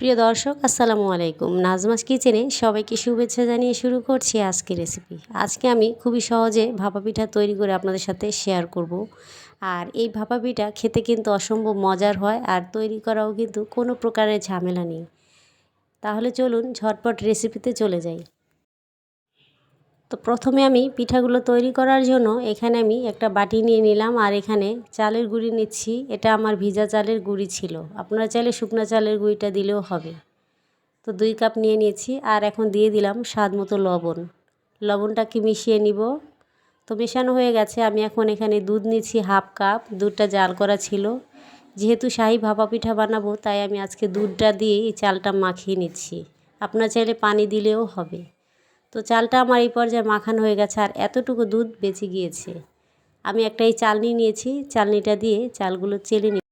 প্রিয় দর্শক, আসসালামু আলাইকুম। নাজমাস কিচেনে সবাইকে শুভেচ্ছা জানিয়ে শুরু করছি আজকে রেসিপি। আজকে আমি খুবই সহজে ভাপা পিঠা তৈরি করে আপনাদের সাথে শেয়ার করব। আর এই ভাপা পিঠা খেতে কিন্তু অসম্ভব মজার হয় আর তৈরি করাও কিন্তু কোনো প্রকারের ঝামেলা নেই। তাহলে চলুন ঝটপট রেসিপিতে চলে যাই। তো প্রথমে আমি পিঠাগুলো তৈরি করার জন্য এখানে আমি একটা বাটি নিয়ে নিলাম আর এখানে চালের গুঁড়ি নিচ্ছি। এটা আমার ভিজা চালের গুঁড়ি ছিল। আপনারা চাইলে শুকনো চালের গুঁড়িটা দিলেও হবে। তো দুই কাপ নিয়ে নিয়েছি আর এখন দিয়ে দিলাম স্বাদ মতো লবণ। লবণটাকে মিশিয়ে নিব। তো মেশানো হয়ে গেছে। আমি এখন এখানে দুধ নিচ্ছি হাফ কাপ। দুধটা জাল করা ছিল। যেহেতু শাহি ভাপা পিঠা বানাবো, তাই আমি আজকে দুধটা দিয়ে এই চালটা মাখিয়ে নিচ্ছি। আপনার চাইলে পানি দিলেও হবে। তো চালটা আমার এই পর্যায়ে মাখানো হয়ে গেছে আর এতটুকু দুধ বেঁচে গিয়েছে। আমি একটা এই চালনি নিয়েছি, চালনিটা দিয়ে চালগুলো চেলে নিই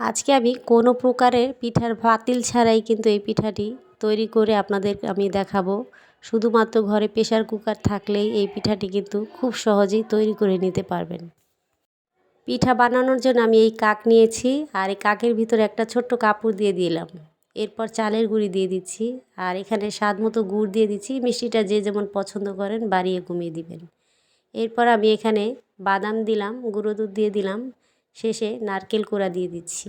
আজকে আমি কোনো প্রকারের পিঠার বাতিল ছাড়াই কিন্তু এই পিঠাটি তৈরি করে আপনাদের আমি দেখাবো। শুধুমাত্র ঘরে প্রেশার কুকার থাকলেই এই পিঠাটি কিন্তু খুব সহজেই তৈরি করে নিতে পারবেন। পিঠা বানানোর জন্য আমি এই কাক নিয়েছি আর এই কাকের ভিতরে একটা ছোট্ট কাপড় দিয়ে দিলাম। এরপর চালের গুঁড়ি দিয়ে দিচ্ছি। আর এখানে স্বাদ মতো গুড় দিয়ে দিচ্ছি। মিষ্টিটা যে যেমন পছন্দ করেন বাড়িয়ে কমিয়ে দিবেন। এরপর আমি এখানে বাদাম দিলাম, গুঁড়ো দুধ দিয়ে দিলাম। শেষে নারকেল কোড়া দিয়ে দিচ্ছি।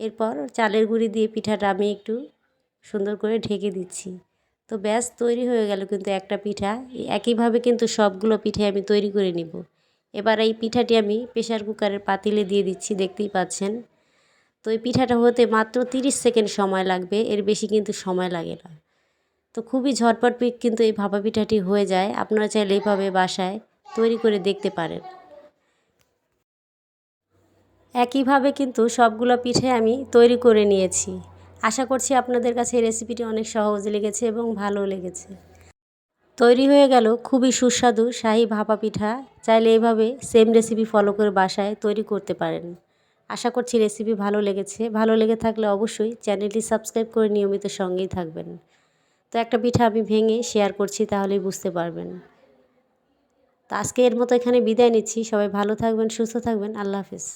এরপর চালের গুঁড়ি দিয়ে পিঠাটা আমি একটু সুন্দর করে ঢেকে দিচ্ছি। তো ব্যাস, তৈরি হয়ে গেল কিন্তু একটা পিঠা। একইভাবে কিন্তু সবগুলো পিঠে আমি তৈরি করে নিব। এবার এই পিঠাটি আমি প্রেশার কুকারের পাতিলে দিয়ে দিচ্ছি, দেখতেই পাচ্ছেন। তো এই পিঠাটা হতে মাত্র তিরিশ সেকেন্ড সময় লাগবে, এর বেশি কিন্তু সময় লাগে না। তো খুবই ঝটপট কিন্তু এই ভাপা পিঠাটি হয়ে যায়, আপনারা চাইলে এইভাবে বাসায় তৈরি করে দেখতে পারেন। একইভাবে কিন্তু সবগুলো পিঠে আমি তৈরি করে নিয়েছি। আশা করছি আপনাদের কাছে এই রেসিপিটি অনেক সহজ লেগেছে এবং ভালো লেগেছে। তৈরি হয়ে গেল খুবই সুস্বাদু শাহি ভাপা পিঠা, চাইলে এইভাবে সেম রেসিপি ফলো করে বাসায় তৈরি করতে পারেন। আশা করছি রেসিপি ভালো লেগেছে। ভালো লেগে থাকলে অবশ্যই চ্যানেলটি সাবস্ক্রাইব করে নিয়মিত সঙ্গেই থাকবেন। তো একটা পিঠা আমি ভেঙে শেয়ার করছি, তাহলেই বুঝতে পারবেন। তো আজকে এর মতো এখানে বিদায় নিচ্ছি। সবাই ভালো থাকবেন, সুস্থ থাকবেন। আল্লাহ হাফিজ।